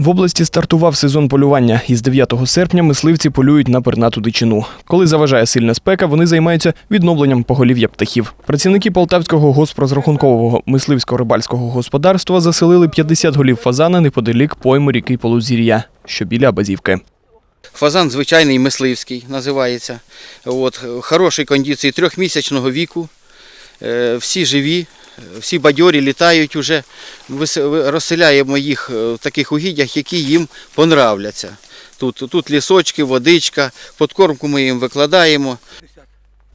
В області стартував сезон полювання. Із 9 серпня мисливці полюють на пернату дичину. Коли заважає сильна спека, вони займаються відновленням поголів'я птахів. Працівники Полтавського госпрозрахункового мисливсько-рибальського господарства заселили 50 голів фазана неподалік пойми ріки Полузір'я, що біля Базівки. Фазан звичайний мисливський називається. От, хорошої кондиції трьохмісячного віку. Е, Всі живі, всі бадьорі літають уже. Розселяємо їх е, в таких угіддях, які їм понравляться. Тут, тут лісочки, водичка, подкормку ми їм викладаємо.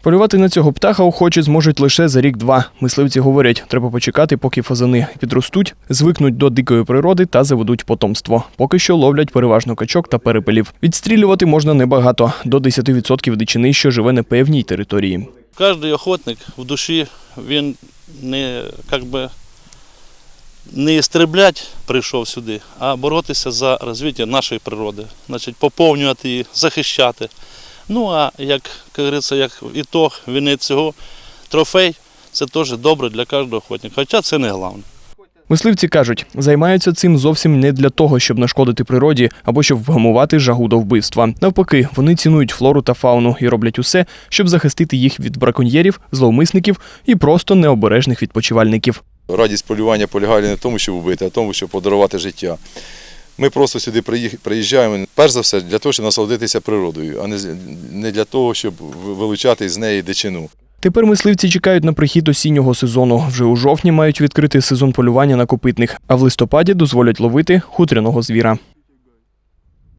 Полювати на цього птаха охочі зможуть лише за рік-два. Мисливці говорять, треба почекати, поки фазани підростуть, звикнуть до дикої природи та заведуть потомство. Поки що ловлять переважно качок та перепелів. Відстрілювати можна небагато до 10% дичини, що живе на певній території. Кожний охотник в душі він не как би, не істреблять прийшов сюди, а боротися за розвиття нашої природи, значить поповнювати її, захищати. Ну а як, як говориться, як ітог вінець цього трофей, це теж добре для кожного охотника. Хоча це не головне. Мисливці кажуть, займаються цим зовсім не для того, щоб нашкодити природі або щоб вгамувати жагу до вбивства. Навпаки, вони цінують флору та фауну і роблять усе, щоб захистити їх від браконьєрів, зловмисників і просто необережних відпочивальників. Радість полювання полягає не в тому, щоб вбити, а в тому, щоб подарувати життя. Ми просто сюди приїжджаємо, перш за все, для того, щоб насолодитися природою, а не для того, щоб вилучати з неї дичину. Тепер мисливці чекають на прихід осіннього сезону. Вже у жовтні мають відкрити сезон полювання на копитних, а в листопаді дозволять ловити хутряного звіра.